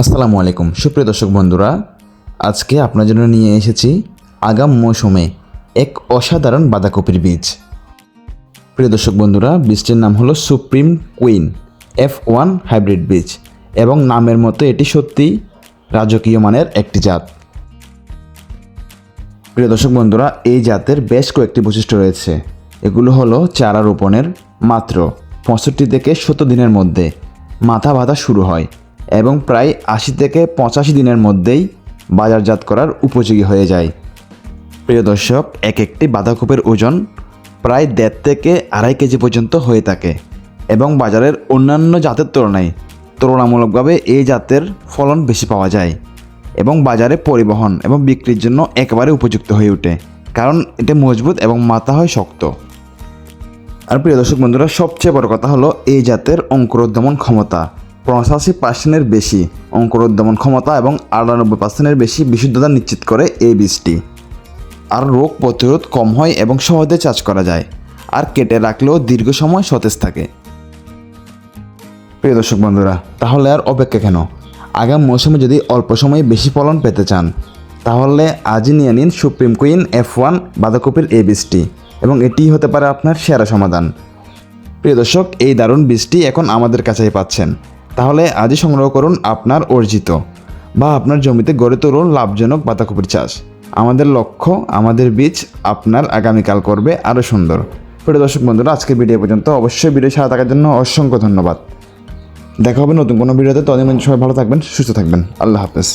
আসসালামু আলাইকুম। সুপ্রিয় দর্শক বন্ধুরা, আজকে আপনার জন্য নিয়ে এসেছি আগাম মৌসুমে এক অসাধারণ বাঁধাকপির বীজ। প্রিয় দর্শক বন্ধুরা, বীজটির নাম হলো supreme queen, F one hybrid বীজ এবং নামের মতো এটি সত্যি রাজকীয় মানের একটি জাত। প্রিয় দর্শক বন্ধুরা, এই জাতের বেশ কয়েকটি বৈশিষ্ট্য রয়েছে। এগুলো হলো চারা রোপণের মাত্র পঁয়ষট্টি থেকে সত্তর দিনের মধ্যে মাথা বাঁধা শুরু হয়। এবং প্রায় আশি থেকে পঁচাশি দিনের মধ্যেই বাজারজাত করার উপযোগী হয়ে যায়। প্রিয় দর্শক এক একটি বাঁধাকপির ওজন প্রায় দেড় থেকে আড়াই কেজি পর্যন্ত হয়ে থাকে এবং বাজারের অন্যান্য জাতের তুলনায় তুলনামূলকভাবে এই জাতের ফলন বেশি পাওয়া যায় এবং বাজারে পরিবহন এবং বিক্রির জন্য একেবারে উপযুক্ত হয়ে ওঠে, কারণ এটা মজবুত এবং মাথা হয় শক্ত। আর প্রিয় দর্শক বন্ধুরা, সবচেয়ে বড় কথা হলো এই জাতের অঙ্কুরোদ্যমন ক্ষমতা। পঁচাশি পার্সেন্টের বেশি অঙ্কুরোদ্যমন ক্ষমতা এবং আটানব্বই পার্সেন্টের বেশি বিশুদ্ধতা নিশ্চিত করে এই বীজটি। আর রোগ প্রতিরোধ কম হয় এবং সহজে চাষ করা যায়, আর কেটে রাখলেও দীর্ঘ সময় সতেজ থাকে। প্রিয় দর্শক বন্ধুরা, তাহলে আর অপেক্ষা কেন? আগাম মৌসুমে যদি অল্প সময়ে বেশি ফলন পেতে চান, তাহলে আজই নিয়ে নিন সুপ্রিম কুইন এফ ওয়ান বাঁধাকপির এই বীজটি এবং এটি হতে পারে আপনার সেরা সমাধান। প্রিয় দর্শক, এই দারুণ বীজটি এখন আমাদের কাছেই পাচ্ছেন। তাহলে আজই সংগ্রহ করুন আপনার অর্জিত বা আপনার জমিতে গড়ে তুলুন লাভজনক বাঁধাকপির চাষ। আমাদের লক্ষ্য, আমাদের বীজ আপনার আগামীকাল করবে আরও সুন্দর। প্রিয় দর্শক বন্ধুরা, আজকের ভিডিও পর্যন্ত অবশ্যই ভিডিও সারা থাকার জন্য অসংখ্য ধন্যবাদ। দেখা হবে নতুন কোনো ভিডিওতে। তদিন সবাই ভালো থাকবেন, সুস্থ থাকবেন। আল্লাহ হাফেজ।